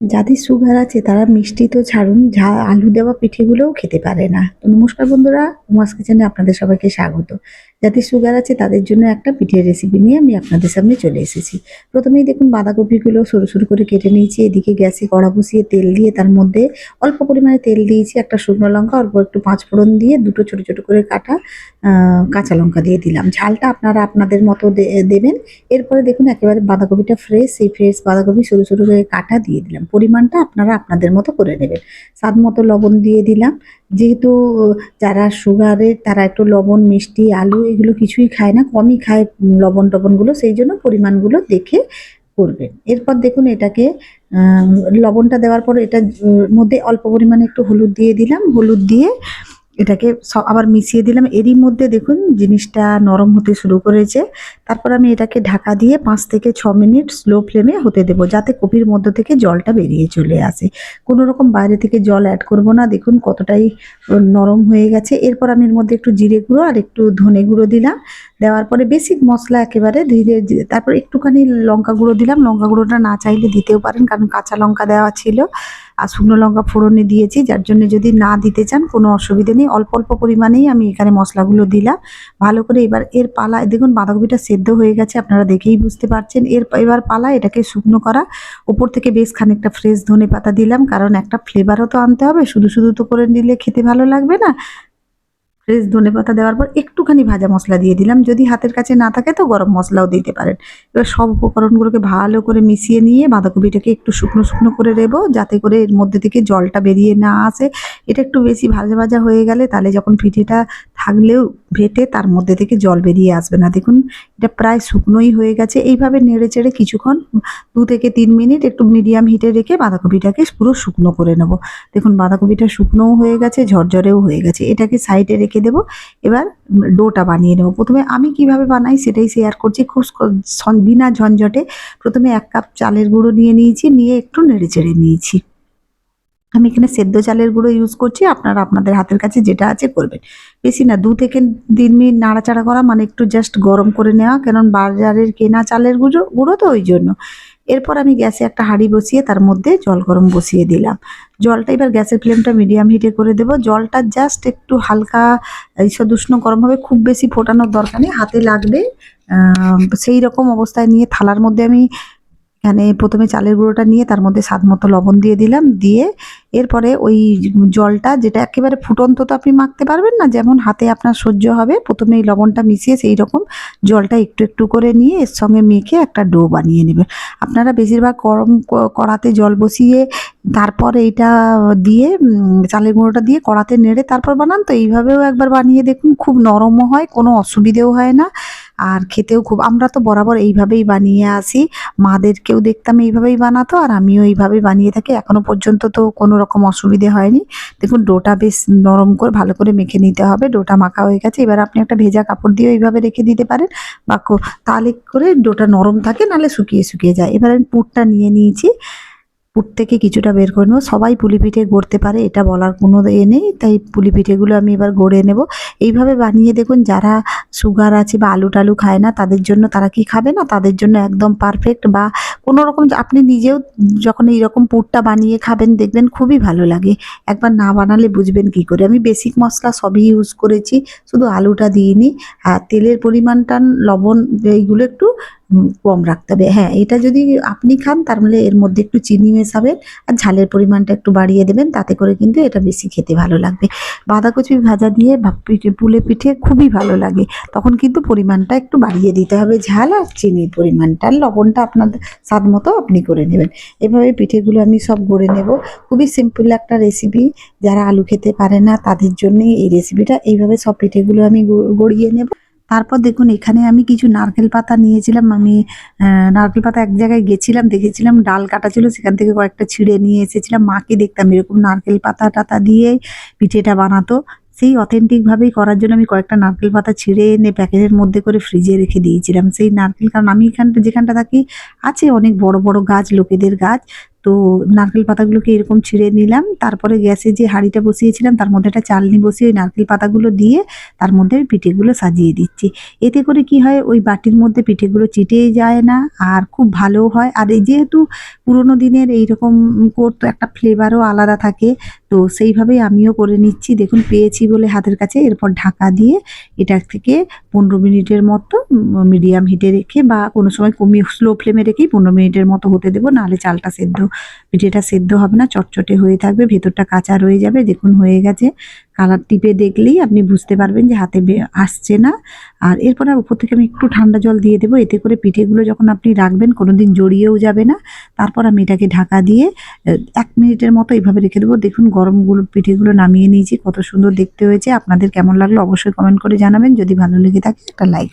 যাদের সুগার আছে, তারা মিষ্টি তো ছাড়ুন ঝা আলু দেওয়া পিঠেগুলোও খেতে পারে না। তো নমস্কার বন্ধুরা, উমাস কিচেনে আপনাদের সবাইকে স্বাগত। যাদের সুগার আছে তাদের জন্য একটা পিঠের রেসিপি নিয়ে আমি আপনাদের সামনে চলে এসেছি। প্রথমেই দেখুন বাঁধাকপিগুলো সরু সরু করে কেটে নিয়েছি, এদিকে গ্যাসে কড়া বসিয়ে তেল দিয়ে তার মধ্যে অল্প পরিমাণে তেল দিয়েছি, একটা শুকনো লঙ্কা, অল্প একটু পাঁচ ফোড়ন দিয়ে দুটো ছোট ছোট করে কাটা কাঁচা লঙ্কা দিয়ে দিলাম। ঝালটা আপনারা আপনাদের মতো দেবেন। এরপরে দেখুন একেবারে বাঁধাকপিটা ফ্রেশ সেই ফ্রেশ বাঁধাকপি সরু সরু করে কাটা দিয়ে দিলাম। পরিমাণটা আপনারা আপনাদের মতো করে নেবেন। স্বাদ মতো লবণ দিয়ে দিলাম। যেহেতু, যারা সুগারে তারা একটু লবণ, মিষ্টি, আলু এগুলো কিছুই খায় না, কমই খায় লবণ টবণগুলো, সেই জন্য পরিমাণগুলো দেখে করবেন এরপর দেখুন এটাকে লবণটা দেওয়ার পর এটা মধ্যে অল্প পরিমাণে একটু হলুদ দিয়ে দিলাম। হলুদ দিয়ে এটাকে আবার মিশিয়ে দিলাম। এরই মধ্যে দেখুন জিনিসটা নরম হতে শুরু করেছে। তারপর আমি এটাকে ঢাকা দিয়ে পাঁচ থেকে ছ মিনিট স্লো ফ্লেমে হতে দেবো, যাতে কপির মধ্য থেকে জলটা বেরিয়ে চলে আসে। কোনো রকম বাইরে থেকে জল অ্যাড করব না, দেখুন কতটাই নরম হয়ে গেছে। এরপর আমি এর মধ্যে একটু জিরে গুঁড়ো আর একটু ধনে গুঁড়ো দিলাম। দেওয়ার পরে বেসিক মশলা একেবারে ধীরে তারপর একটুখানি লঙ্কা গুঁড়ো দিলাম। লঙ্কা গুঁড়োটা না চাইলে দিতেও পারেন, কারণ কাঁচা লঙ্কা দেওয়া ছিল আর শুকনো লঙ্কা ফোড়নে দিয়েছি, যার জন্য যদি না দিতে চান কোনো অসুবিধে নেই। অল্প অল্প পরিমাণেই আমি এখানে মশলাগুলো দিলাম। ভালো করে এবার এর পালা দেখুন বাঁধাকপিটা সেদ্ধ হয়ে গেছে, আপনারা দেখেই বুঝতে পারছেন। এর, এবার পালা এটাকে শুকনো করা। উপর থেকে বেশ খানিকটা ফ্রেশ ধনে পাতা দিলাম, কারণ একটা ফ্লেভারও তো আনতে হবে। শুধু শুধু তো করে নিলে খেতে ভালো লাগবে না। ফ্রেশ ধনে পাতা দেওয়ার পর একটুখানি ভাজা মশলা দিয়ে দিলাম। যদি হাতের কাছে না থাকে তো গরম মশলাও দিতে পারেন। এবার সব উপকরণগুলোকে ভালো করে মিশিয়ে নিয়ে বাঁধাকপিটাকে একটু শুকনো শুকনো করে দেবো যাতে করে এর মধ্যে থেকে জলটা বেরিয়ে না আসে। এটা একটু বেশি ভাজা ভাজা হয়ে গেলে তাহলে যখন পিঠেটা থাকলেও ভেটে তার মধ্যে থেকে জল বেরিয়ে আসবে না। দেখুন, এটা প্রায় শুকনোই হয়ে গেছে। এইভাবে নেড়ে চেড়ে কিছুক্ষণ, দু থেকে তিন মিনিট একটু মিডিয়াম হিটে রেখে বাঁধাকপিটাকে পুরো শুকনো করে নেব। দেখুন, বাঁধাকপিটা শুকনোও হয়ে গেছে, ঝরঝরেও হয়ে গেছে। এটাকে সাইডে রেখে দেবো। এবার ডোটা বানিয়ে নেব। প্রথমে আমি কীভাবে বানাই সেটাই শেয়ার করছি। খুব বিনা ঝঞ্ঝটে প্রথমে এক কাপ চালের গুঁড়ো নিয়ে নিয়েছি, নিয়ে একটু নেড়ে চেড়ে নিয়েছি। আমি এখানে সেদ্ধ চালের গুঁড়ো ইউজ করছি। আপনারা আপনাদের হাতের কাছে যেটা আছে করবেন। বেশি না, দু থেকে তিন মিনিট নাড়াচাড়া করা মানে একটু জাস্ট গরম করে নেওয়া। কারণ বাজারের কেনা চালের গুঁড়ো গুঁড়ো তো ওই জন্য। এরপর আমি গ্যাসে একটা হাঁড়ি বসিয়ে তার মধ্যে জল গরম বসিয়ে দিলাম। জলটা এবার গ্যাসের ফ্লেমটা মিডিয়াম হিটে করে দেবো। জলটা জাস্ট একটু হালকা ঈশ্বর উষ্ণ গরম হবে, খুব বেশি ফোটানোর দরকার নেই। হাতে লাগবে সেই রকম অবস্থায় নিয়ে থালার মধ্যে আমি এখানে প্রথমে চালের গুঁড়োটা নিয়ে তার মধ্যে স্বাদ মতো লবণ দিয়ে দিলাম, দিয়ে এরপরে ওই জলটা যেটা একেবারে ফুটন্ত তো আপনি মাখতে পারবেন না, যেমন হাতে আপনার সহ্য হবে, প্রথমে এই লবণটা মিশিয়ে সেই রকম জলটা একটু একটু করে নিয়ে এর সঙ্গে মেখে একটা ডো বানিয়ে নেবেন আপনারা বেশিরভাগ গরম কড়াতে জল বসিয়ে তারপর এইটা দিয়ে চালের গুঁড়োটা দিয়ে কড়াতে নেড়ে তারপর বানান তো, এইভাবেও একবার বানিয়ে দেখুন, খুব নরমও হয়, কোনো অসুবিধেও হয় না। আর খেতেও খুব, আমরা তো বরাবর এইভাবেই বানিয়ে আসি। মাদেরকেও দেখতাম এইভাবেই বানাতো আর আমিও এইভাবেই বানিয়ে থাকি। এখনও পর্যন্ত তো কোনো রকম অসুবিধে হয়নি। দেখুন, ডোটা বেশ নরম করে, ভালো করে মেখে নিতে হবে। ডোটা মাখা হয়ে গেছে। এবার আপনি একটা ভেজা কাপড় দিয়ে এইভাবে রেখে দিতে পারেন বা তাহলে করে ডোটা নরম থাকে নাহলে শুকিয়ে শুকিয়ে যায়। এবার আমি পুরটা নিয়ে নিয়েছি। পুর থেকে কিছুটা বের করে নেব। সবাই পুলি পিঠে গড়তে পারে, এটা বলার কোনো এ নেই। তাই পুলি পিঠেগুলো আমি এবার গড়ে নেব। এইভাবে বানিয়ে দেখুন, যারা সুগার আছে বা আলু টালু খায় না, তাদের জন্য তারা কি খাবে না? তাদের জন্য একদম পারফেক্ট বা কোনো রকম আপনি নিজেও যখন এইরকম পুরটা বানিয়ে খাবেন, দেখবেন খুবই ভালো লাগে। একবার না বানালে বুঝবেন কি করে। আমি বেসিক মশলা সবই ইউজ করেছি, শুধু আলুটা দিইনি। আর তেলের পরিমাণটা, লবণ, এইগুলো একটু কম রাখতে হবে। হ্যাঁ এটা যদি আপনি খান, তার মানে এর মধ্যে একটু চিনি মেশাবেন আর ঝালের পরিমাণটা একটু বাড়িয়ে দেবেন, তাতে করে কিন্তু এটা বেশি খেতে ভালো লাগবে। বাঁধাকপি ভাজা দিয়ে পিঠে, পুলে পিঠে খুবই ভালো লাগে। তখন কিন্তু পরিমাণটা একটু বাড়িয়ে দিতে হবে, ঝাল আর চিনির পরিমাণটা। আর লবণটা আপনাদের স্বাদ মতো আপনি করে নেবেন। এভাবে পিঠেগুলো আমি সব গড়ে নেব। খুবই সিম্পল একটা রেসিপি যারা আলু খেতে পারে না, তাদের জন্যই এই রেসিপিটা এইভাবে সব পিঠেগুলো আমি গড়িয়ে নেব। তারপর দেখুন, এখানে আমি কিছু নারকেল পাতা নিয়েছিলাম। আমি নারকেল পাতা এক জায়গায় গেছিলাম, দেখেছিলাম ডাল কাটা ছিল, সেখান থেকে কয়েকটা ছিঁড়ে নিয়ে এসেছিলাম। মাকে দেখতাম এরকম নারকেল পাতা টাতা দিয়ে পিঠেটা বানাতো। সেই অথেন্টিকভাবেই করার জন্য আমি কয়েকটা নারকেল পাতা ছিঁড়ে এনে প্যাকেটের মধ্যে করে ফ্রিজে রেখে দিয়েছিলাম। সেই নারকেল, কারণ আমি এখানটা, যেখানটা থাকি, আছে অনেক বড় বড় গাছ, লোকেদের গাছ। তো নারকেল পাতাগুলোকে এরকম ছিঁড়ে নিলাম। তারপরে গ্যাসে যে হাঁড়িটা বসিয়েছিলাম, তার মধ্যে একটা চালনি বসিয়ে ওই নারকেল পাতাগুলো দিয়ে তার মধ্যে পিঠেগুলো সাজিয়ে দিচ্ছি। এতে করে কি হয়, ওই বাটির মধ্যে পিঠেগুলো চিটেই যায় না আর খুব ভালো হয়। আর এই যেহেতু পুরোনো দিনের এইরকম করতো একটা ফ্লেভারও আলাদা থাকে তো সেইভাবেই আমিও করে নিচ্ছি। দেখুন, পেয়েছি বলে হাতের কাছে। এরপর ঢাকা দিয়ে এটার থেকে পনেরো মিনিটের মতো মিডিয়াম হিটে রেখে বা কোনো সময় কমিয়ে স্লো ফ্লেমে রেখেই পনেরো মিনিটের মতো হতে দেবো। নাহলে চালটা সেদ্ধ, পিঠেটা সেদ্ধ হবে না, চটচটে হয়ে থাকবে, ভেতরটা কাঁচা রয়ে যাবে। দেখুন, হয়ে গেছে। কালার টিপে দেখলেই আপনি বুঝতে পারবেন যে হাতে আসছে না। আর এরপরে উপর থেকে আমি একটু ঠান্ডা জল দিয়ে দেবো। এতে করে পিঠেগুলো যখন আপনি রাখবেন কোনো দিন জড়িয়েও যাবে না। তারপর আমি এটাকে ঢাকা দিয়ে এক মিনিটের মতো এইভাবে রেখে দেবো। দেখুন গরমগুলো পিঠেগুলো নামিয়ে নিয়েছি, কত সুন্দর দেখতে হয়েছে। আপনাদের কেমন লাগল অবশ্যই কমেন্ট করে জানাবেন। যদি ভালো লেগে থাকে, একটা লাইক।